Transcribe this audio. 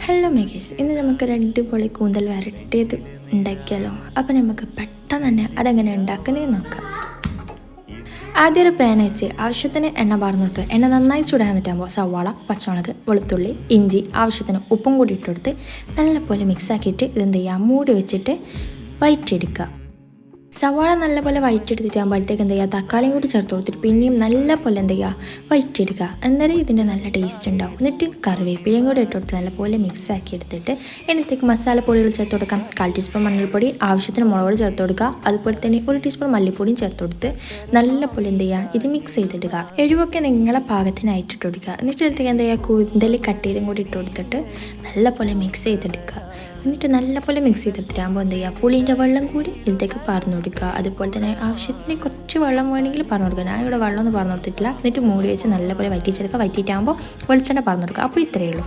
Hello മേഗേസ് ഇന്ന് നമുക്ക് രണ്ട് പൊളി കൂന്തൽ വരട്ടിയത് ഉണ്ടാക്കിയാലോ? അപ്പം നമുക്ക് പെട്ടെന്ന് തന്നെ അതെങ്ങനെ ഉണ്ടാക്കുന്നതെന്ന് നോക്കാം. ആദ്യം ഒരു പാൻ വെച്ച് ആവശ്യത്തിന് എണ്ണ പാർന്നു വെക്കുക എണ്ണ നന്നായി ചൂടാൻ നിട്ടാകുമ്പോൾ സവാള പച്ചമുളക് വെളുത്തുള്ളി ഇഞ്ചി ആവശ്യത്തിന് ഉപ്പും കൂടി ഇട്ടെടുത്ത് നല്ലപോലെ മിക്സ് ആക്കിയിട്ട് ഇതെന്ത് ചെയ്യുക? മൂടി വെച്ചിട്ട് വയറ്റിയെടുക്കുക. സവാള നല്ലപോലെ വയറ്റെടുത്തിട്ടാകുമ്പോഴത്തേക്ക് എന്ത് ചെയ്യുക തക്കാളിയും കൂടി ചേർത്ത് കൊടുത്തിട്ട് പിന്നെയും നല്ലപോലെ എന്ത് ചെയ്യുക വയറ്റെടുക്കുക അന്നേരം ഇതിന്റെ നല്ല ടേസ്റ്റ് ഉണ്ടാവും. എന്നിട്ട് കറിവേപ്പിലയും കൂടി ഇട്ട് കൊടുത്ത് നല്ലപോലെ മിക്സ് ആക്കി എടുത്തിട്ട് എന്നിട്ടേക്ക് മസാലപ്പൊടികൾ ചേർത്ത് കൊടുക്കാം. കാൽ ടീസ്പൂൺ മഞ്ഞൾപ്പൊടി ആവശ്യത്തിന് മുളക് ചേർത്ത് കൊടുക്കുക. അതുപോലെ തന്നെ ഒരു ടീസ്പൂൺ മല്ലിപ്പൊടിയും ചേർത്ത് കൊടുത്ത് നല്ലപോലെ എന്ത് ചെയ്യുക ഇത് മിക്സ് ചെയ്തിടുക. എരിവൊക്കെ നിങ്ങളെ പാകത്തിനായിട്ട് ഇട്ട് കൊടുക്കുക. എന്നിട്ട് എന്ത് ചെയ്യുക കൂന്തൽ കട്ട് ചെയ്തും കൂടി ഇട്ട് കൊടുത്തിട്ട് നല്ലപോലെ മിക്സ് ചെയ്തെടുക്കുക. എന്നിട്ട് നല്ലപോലെ മിക്സ് ചെയ്തെടുത്തിട്ടാകുമ്പോൾ എന്ത് ചെയ്യുക? പുളീന്റെ വെള്ളം കൂടി ഇതിലേക്ക് പറഞ്ഞു കൊടുക്കുക. അതുപോലെ തന്നെ ആവശ്യത്തിന് കുറച്ച് വെള്ളം വേണമെങ്കിൽ പറഞ്ഞു കൊടുക്കുക. ഞാൻ ഇവിടെ വെള്ളം ഒന്നും പറഞ്ഞു കൊടുത്തിട്ടില്ല. എന്നിട്ട് മൂടി വെച്ച് നല്ലപോലെ വറ്റിച്ചെടുക്കുക വറ്റിയിട്ടാകുമ്പോൾ വെളിച്ചെണ്ണ പറഞ്ഞു കൊടുക്കുക. അപ്പോൾ ഇത്രയേ ഉള്ളൂ.